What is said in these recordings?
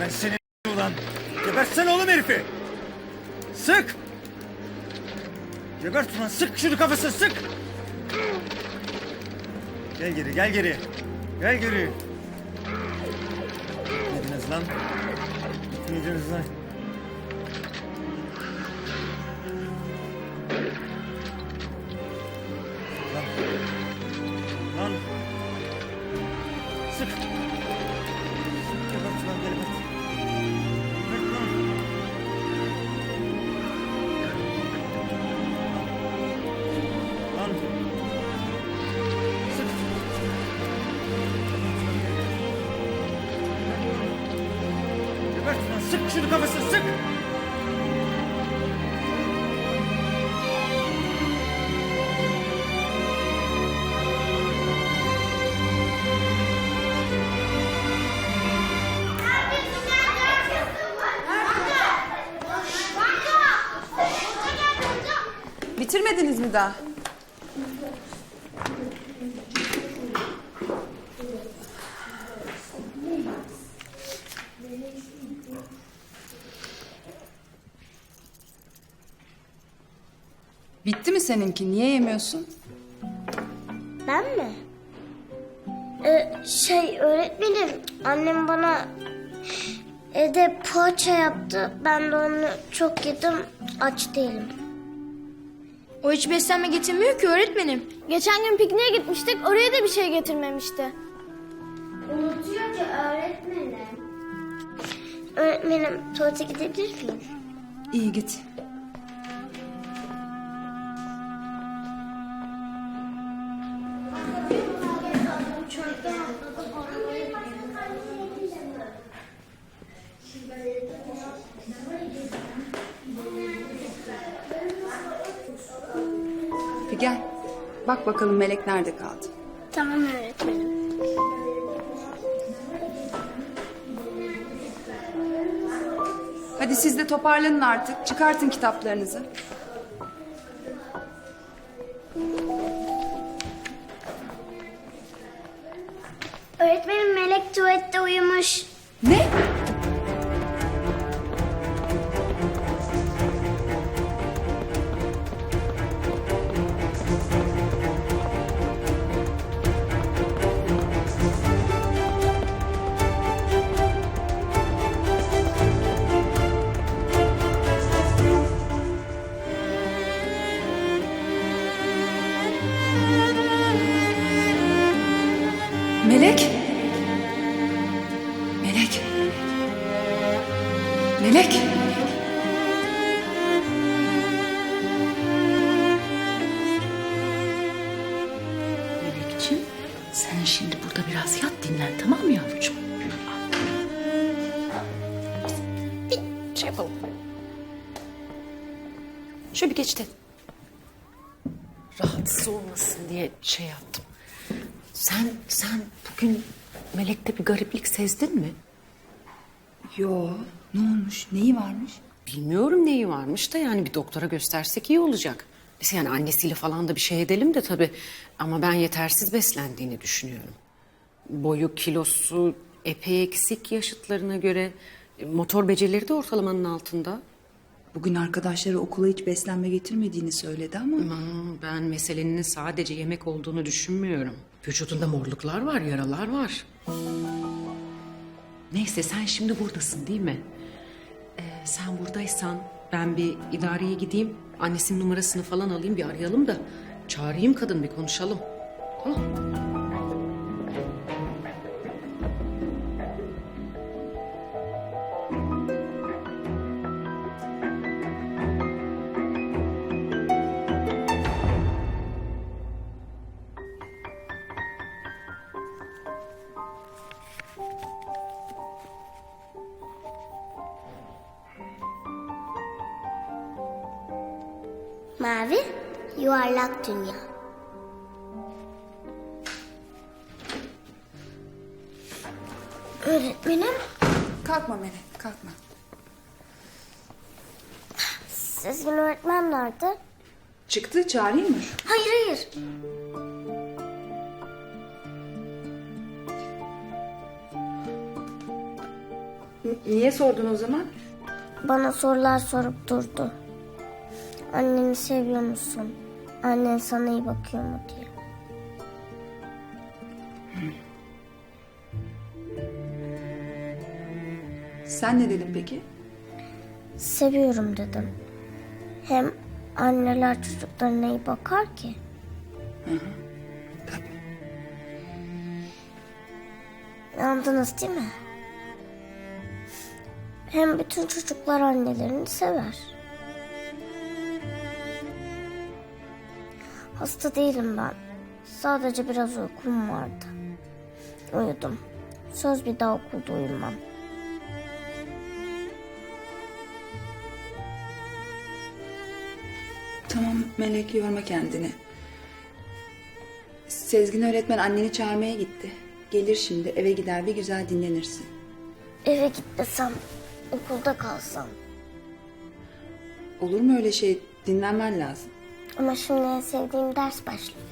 Ben seni ulan. Gebertsene oğlum herifi. Sık. Gebert ulan sık şunu kafasına sık. Gel geri gel geri. Gel geri. Gitmediniz lan. Gitmediniz. Lan. Sık şunu kafasına sık. Bitirmediniz mi daha? Bitti mi seninki? Niye yemiyorsun? Ben mi? Ee, şey öğretmenim annem bana evde poğaça yaptı. Ben de onu çok yedim. Aç değilim. O hiç beslenme getirmiyor ki öğretmenim. Geçen gün pikniğe gitmiştik, oraya da bir şey getirmemişti. Unutuyor ki öğretmenim. Öğretmenim tuvalete gidebilir miyim? İyi git. Gel. Bak bakalım Melek nerede kaldı? Tamam öğretmenim. Hadi siz de toparlanın artık. Çıkartın kitaplarınızı. Şey yaptım. Sen, sen bugün Melek'te bir gariplik sezdin mi? Yo, ne olmuş? Neyi varmış? Bilmiyorum neyi varmış da yani bir doktora göstersek iyi olacak. Biz yani annesiyle falan da bir şey edelim de tabii. Ama ben yetersiz beslendiğini düşünüyorum. Boyu, kilosu epey eksik yaşıtlarına göre. E, Motor becerileri de ortalamanın altında. Bugün arkadaşları okula hiç beslenme getirmediğini söyledi ama... Aman, ben meselenin sadece yemek olduğunu düşünmüyorum. Vücudunda morluklar var, yaralar var. Neyse sen şimdi buradasın değil mi? Ee, sen buradaysan ben bir idareye gideyim. Annesinin numarasını falan alayım bir arayalım da. Çağırayım kadın bir konuşalım. Tamam. Kalkma Melek, kalkma. Sezgin öğretmen nerede? Çıktı, çağırayım mı? Hayır hayır. Niye sordun o zaman? Bana sorular sorup durdu. Anneni seviyor musun? Annen sana iyi bakıyor mu diye. Sen ne dedin peki? Seviyorum dedim. Hem anneler çocuklarına iyi bakar ki. Yandınız değil mi? Hem bütün çocuklar annelerini sever. Hasta değilim ben. Sadece biraz uykum vardı. Uyudum. Söz bir daha okulda uyumam. Tamam Melek yorma kendini. Sezgin öğretmen anneni çağırmaya gitti. Gelir şimdi eve gider bir güzel dinlenirsin. Eve gitmesem, okulda kalsam. Olur mu öyle şey? Dinlenmen lazım. Ama şimdi en sevdiğim ders başlıyor.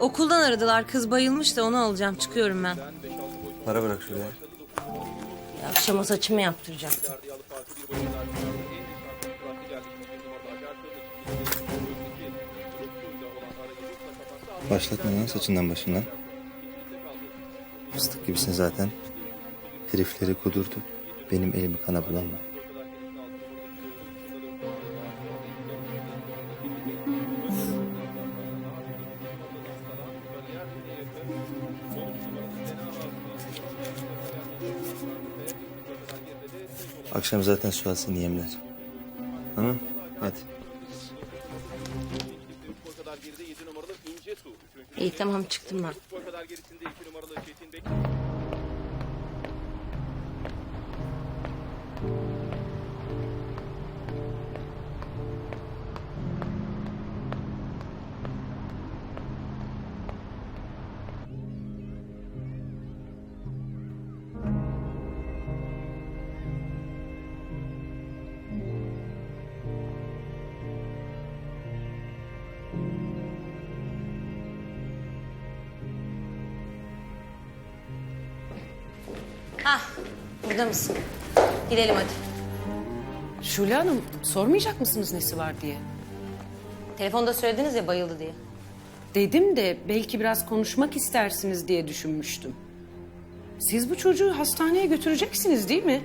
Okuldan aradılar. Kız bayılmış da onu alacağım. Çıkıyorum ben. Para bırak şuraya. Akşama saçımı yaptıracağım. Başlatma lan saçından başından. Fıstık gibisin zaten. Herifleri kudurdu. Benim elimi kana bulanma. Akşam zaten Suat seni yemler. Tamam hadi. İyi tamam çıktım ben. Burada mısın? Gidelim hadi. Şule Hanım sormayacak mısınız nesi var diye? Telefonda söylediniz ya bayıldı diye. Dedim de belki biraz konuşmak istersiniz diye düşünmüştüm. Siz bu çocuğu hastaneye götüreceksiniz değil mi?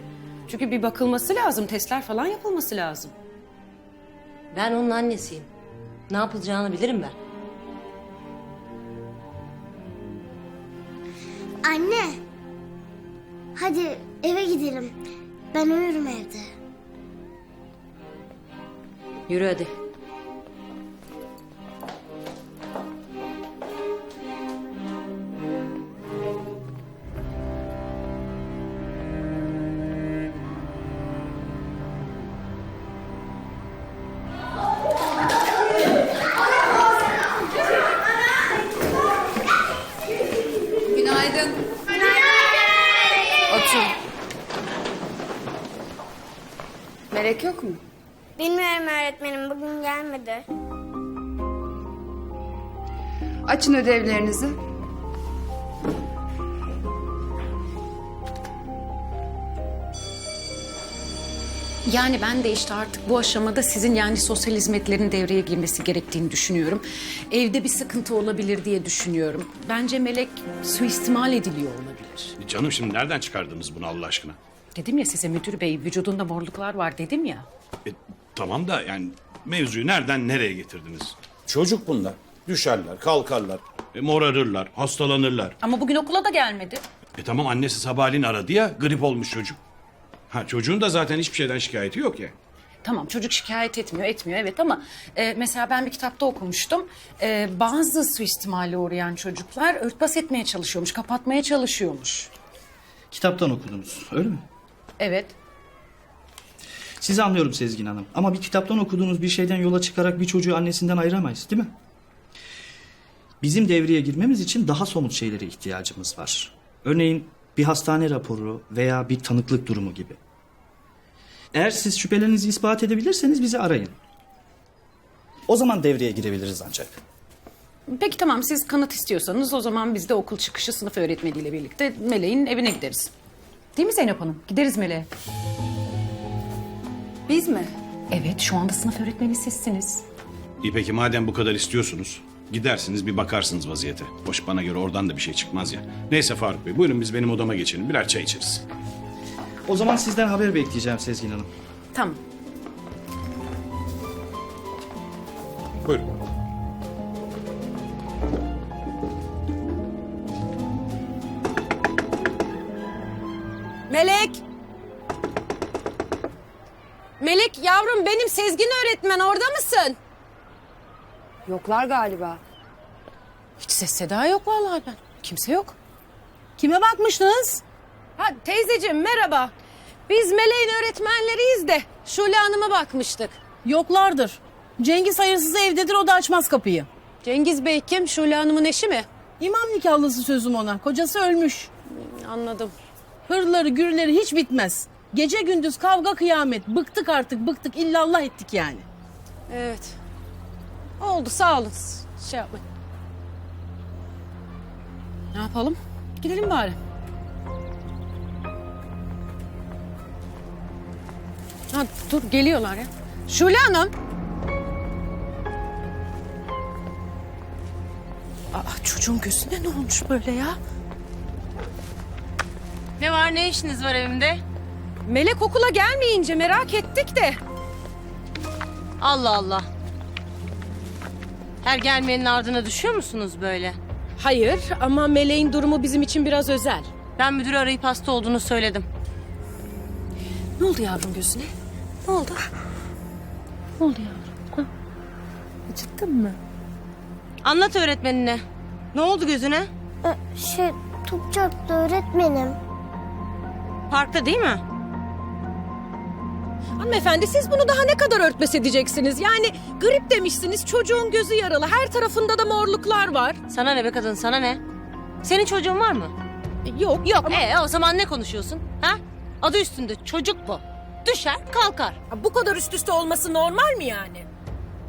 Çünkü bir bakılması lazım, testler falan yapılması lazım. Ben onun annesiyim. Ne yapılacağını bilirim ben. Anne! Hadi eve gidelim. Ben uyurum evde. Yürü hadi. Açın ödevlerinizi. Yani ben de işte artık bu aşamada sizin yani sosyal hizmetlerin devreye girmesi gerektiğini düşünüyorum. Evde bir sıkıntı olabilir diye düşünüyorum. Bence Melek suistimal ediliyor olabilir. Canım şimdi nereden çıkardınız bunu Allah aşkına? Dedim ya size müdür bey vücudunda morluklar var dedim ya. E, tamam da yani mevzuyu nereden nereye getirdiniz? Çocuk bunlar. Düşerler, kalkarlar. E, morarırlar, hastalanırlar. Ama bugün okula da gelmedi. E tamam annesi sabahleyin aradı ya grip olmuş çocuk. Ha çocuğun da zaten hiçbir şeyden şikayeti yok ya. Tamam çocuk şikayet etmiyor etmiyor evet ama e, mesela ben bir kitapta okumuştum. E, bazı suistimale uğrayan çocuklar örtbas etmeye çalışıyormuş, kapatmaya çalışıyormuş. Kitaptan okudunuz, öyle mi? Evet. Sizi anlıyorum Sezgin Hanım. Ama bir kitaptan okuduğunuz bir şeyden yola çıkarak bir çocuğu annesinden ayıramayız, değil mi? Bizim devreye girmemiz için daha somut şeylere ihtiyacımız var. Örneğin bir hastane raporu veya bir tanıklık durumu gibi. Eğer siz şüphelerinizi ispat edebilirseniz bizi arayın. O zaman devreye girebiliriz ancak. Peki tamam siz kanıt istiyorsanız o zaman biz de okul çıkışı sınıf öğretmeniyle birlikte Meleğin evine gideriz. Değil mi Zeynep Hanım? Gideriz Meleğe. Biz mi? Evet şu anda sınıf öğretmeni sizsiniz. İyi peki madem bu kadar istiyorsunuz gidersiniz bir bakarsınız vaziyete. Hoş bana göre oradan da bir şey çıkmaz ya. Neyse Faruk Bey buyurun biz benim odama geçelim birer çay içeriz. O zaman sizden haber bekleyeceğim Sezgin Hanım. Tamam. Buyurun. Melek! Melek yavrum benim Sezgin öğretmen orada mısın? Yoklar galiba. Hiç ses seda yok vallahi ben. Kimse yok. Kime bakmıştınız? Ha teyzeciğim merhaba. Biz Meleğin öğretmenleriyiz de Şule Hanım'a bakmıştık. Yoklardır. Cengiz hayırsız evdedir o da açmaz kapıyı. Cengiz Bey kim? Şule Hanım'ın eşi mi? İmam nikahlısı sözüm ona. Kocası ölmüş. Anladım. Hırları gürleri hiç bitmez. Gece gündüz kavga kıyamet. Bıktık artık bıktık illallah ettik yani. Evet. Oldu sağ olun. Şey yapmayın. Ne yapalım? Gidelim bari. Ha, dur geliyorlar ya. Şule Hanım. Aa, çocuğun gözüne ne olmuş böyle ya? Ne var ne işiniz var evimde? Melek okula gelmeyince merak ettik de. Allah Allah. Her gelmeyenin ardına düşüyor musunuz böyle? Hayır ama Meleğin durumu bizim için biraz özel. Ben müdürü arayıp hasta olduğunu söyledim. Ne oldu yavrum gözüne? Ne oldu? Ne oldu yavrum? Acıttın mı? Anlat öğretmenine. Ne oldu gözüne? Ee, şey top çarptı öğretmenim. Parkta değil mi? Hanımefendi siz bunu daha ne kadar örtbas edeceksiniz? Yani grip demişsiniz çocuğun gözü yaralı her tarafında da morluklar var. Sana ne be kadın sana ne? Senin çocuğun var mı? Yok yok ama Ee o zaman ne konuşuyorsun? Ha? Adı üstünde çocuk bu. Düşer kalkar. bu kadar üst üste olması normal mi yani?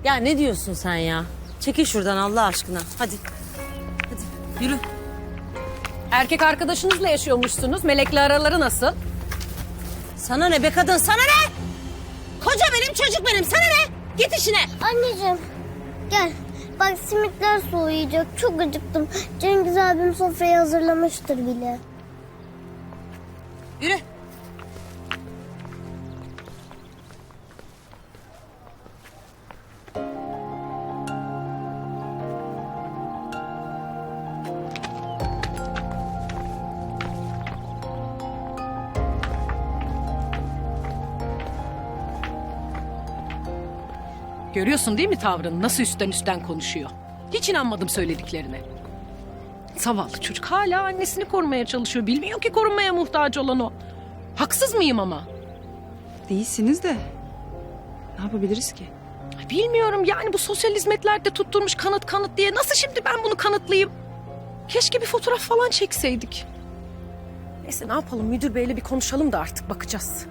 Ya ne diyorsun sen ya? Çekil şuradan Allah aşkına. Hadi. Hadi yürü. Erkek arkadaşınızla yaşıyormuşsunuz. Melekle araları nasıl? Sana ne be kadın sana ne? Koca benim çocuk benim sana ne? Git işine. Anneciğim gel. Bak simitler soğuyacak. Çok acıktım. Cengiz abim sofrayı hazırlamıştır bile. Yürü. Görüyorsun değil mi tavrını? Nasıl üstten üstten konuşuyor. Hiç inanmadım söylediklerine. Zavallı çocuk hala annesini korumaya çalışıyor. Bilmiyor ki korunmaya muhtaç olan o. Haksız mıyım ama? Değilsiniz de. Ne yapabiliriz ki? Ay, Bilmiyorum yani bu sosyal hizmetlerde tutturmuş kanıt kanıt diye. Nasıl şimdi ben bunu kanıtlayayım? Keşke bir fotoğraf falan çekseydik. Neyse ne yapalım müdür beyle bir konuşalım da artık bakacağız.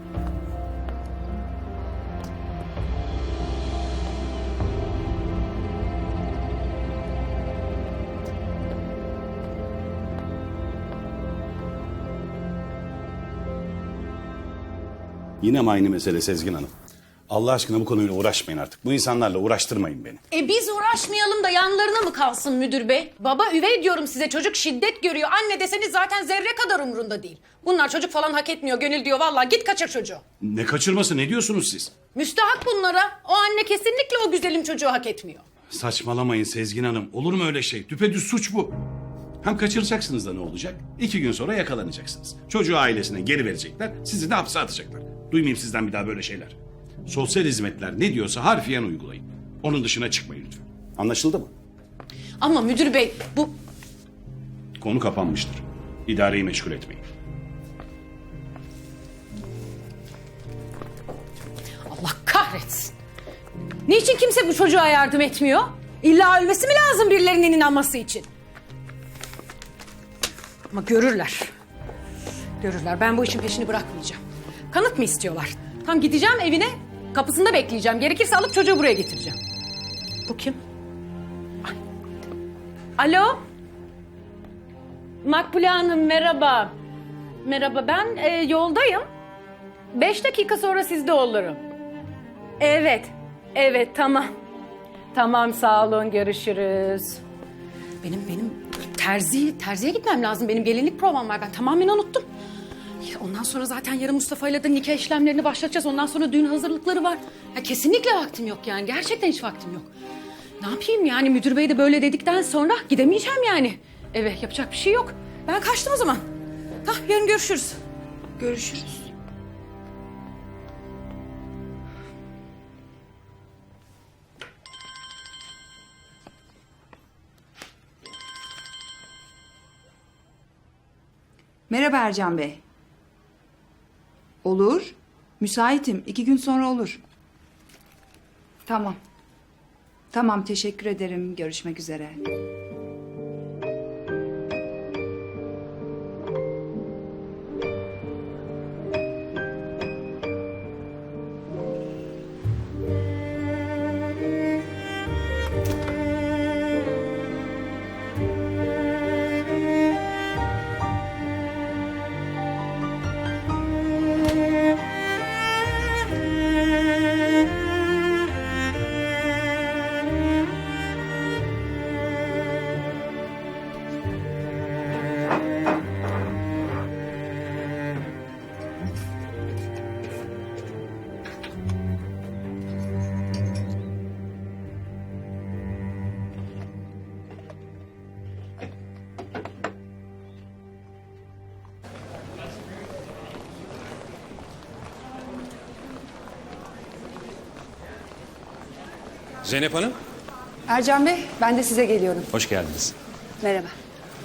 Yine mi aynı mesele Sezgin Hanım? Allah aşkına bu konuyla uğraşmayın artık. Bu insanlarla uğraştırmayın beni. E biz uğraşmayalım da yanlarına mı kalsın müdür bey? Baba üvey diyorum size çocuk şiddet görüyor. Anne deseniz zaten zerre kadar umurunda değil. Bunlar çocuk falan hak etmiyor. Gönül diyor vallahi git kaçır çocuğu. Ne kaçırması ne diyorsunuz siz? Müstahak bunlara. O anne kesinlikle o güzelim çocuğu hak etmiyor. Saçmalamayın Sezgin Hanım. Olur mu öyle şey? Düpedüz suç bu. Hem kaçıracaksınız da ne olacak? İki gün sonra yakalanacaksınız. Çocuğu ailesine geri verecekler. Sizi de hapse atacaklar. Duymayayım sizden bir daha böyle şeyler. Sosyal hizmetler ne diyorsa harfiyen uygulayın. Onun dışına çıkmayın lütfen. Anlaşıldı mı? Ama müdür bey bu Konu kapanmıştır. İdareyi meşgul etmeyin. Allah kahretsin. Niçin kimse bu çocuğa yardım etmiyor? İlla ölmesi mi lazım birilerinin inanması için? Ama görürler. Görürler. Ben bu işin peşini bırakmayacağım. Kanıt mı istiyorlar? Tam gideceğim evine, kapısında bekleyeceğim. Gerekirse alıp çocuğu buraya getireceğim. Bu kim? Ay. Alo? Makbule Hanım merhaba. Merhaba ben e, yoldayım. Beş dakika sonra sizde olurum. Evet. Evet tamam. Tamam sağ olun görüşürüz. Benim benim terzi terziye gitmem lazım. Benim gelinlik provam var. Ben tamamen unuttum. Ondan sonra zaten yarın Mustafa ile de nikah işlemlerini başlatacağız. Ondan sonra düğün hazırlıkları var. Ya kesinlikle vaktim yok yani. Gerçekten hiç vaktim yok. Ne yapayım yani müdür bey de böyle dedikten sonra gidemeyeceğim yani. Eve yapacak bir şey yok. Ben kaçtım o zaman. Hah yarın görüşürüz. Görüşürüz. Merhaba Ercan Bey. Olur. Müsaitim. İki gün sonra olur. Tamam. Tamam teşekkür ederim. Görüşmek üzere. Zeynep Hanım, Ercan Bey ben de size geliyorum. hoş geldiniz. Merhaba.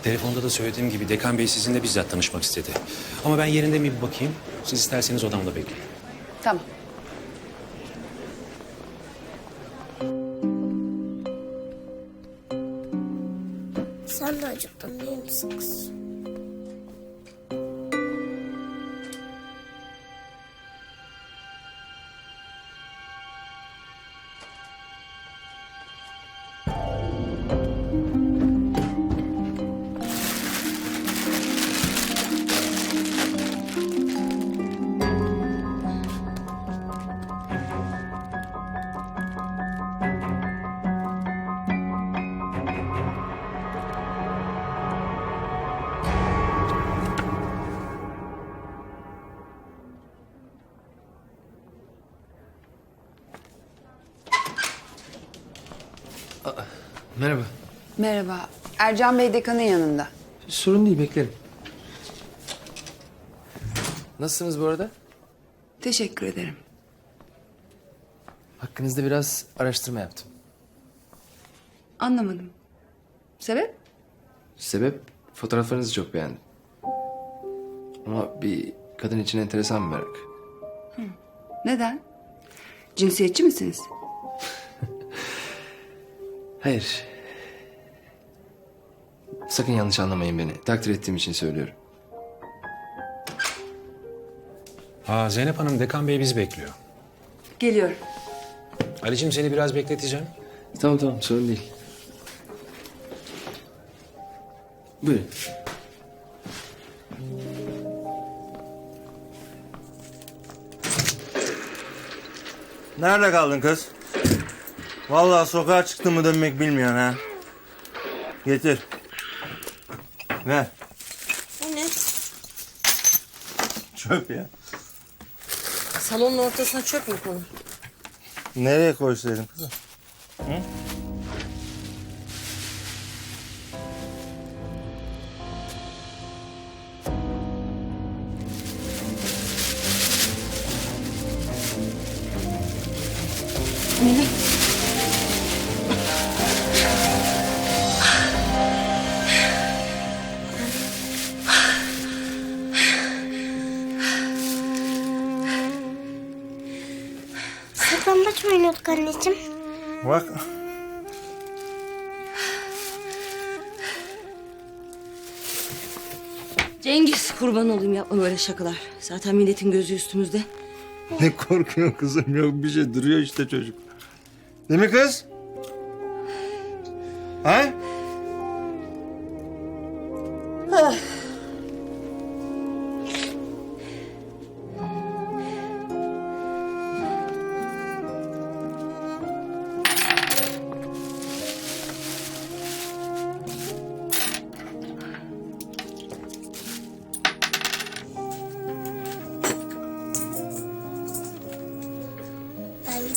Telefonda da söylediğim gibi Dekan Bey sizinle bizzat tanışmak istedi. Ama ben yerinde mi bir bakayım. Siz isterseniz odamda bekleyin. Tamam. Merhaba. Ercan Bey dekanın yanında. Sorun değil beklerim. Nasılsınız bu arada? Teşekkür ederim. Hakkınızda biraz araştırma yaptım. Anlamadım. Sebep? Sebep fotoğraflarınızı çok beğendim. Ama bir kadın için enteresan bir merak. Neden? Cinsiyetçi misiniz? Hayır. Sakın yanlış anlamayın beni. Takdir ettiğim için söylüyorum. Aa, Zeynep Hanım, Dekan Bey bizi bekliyor. Geliyorum. Ali'cim seni biraz bekleteceğim. Tamam tamam sorun değil. Buyurun. Nerede kaldın kız? Vallahi sokağa çıktın mı dönmek bilmiyorsun ha. Getir. Ver. O ne? Çöp ya. Salonun ortasına çöp mü konur? Nereye koysaydın kızım? Saklambaç mı oynuyorduk anneciğim? Bak. Cengiz kurban olayım yapma böyle şakalar. Zaten milletin gözü üstümüzde. Ne korkuyorsun kızım yok bir şey duruyor işte çocuk. Değil mi kız? Ha?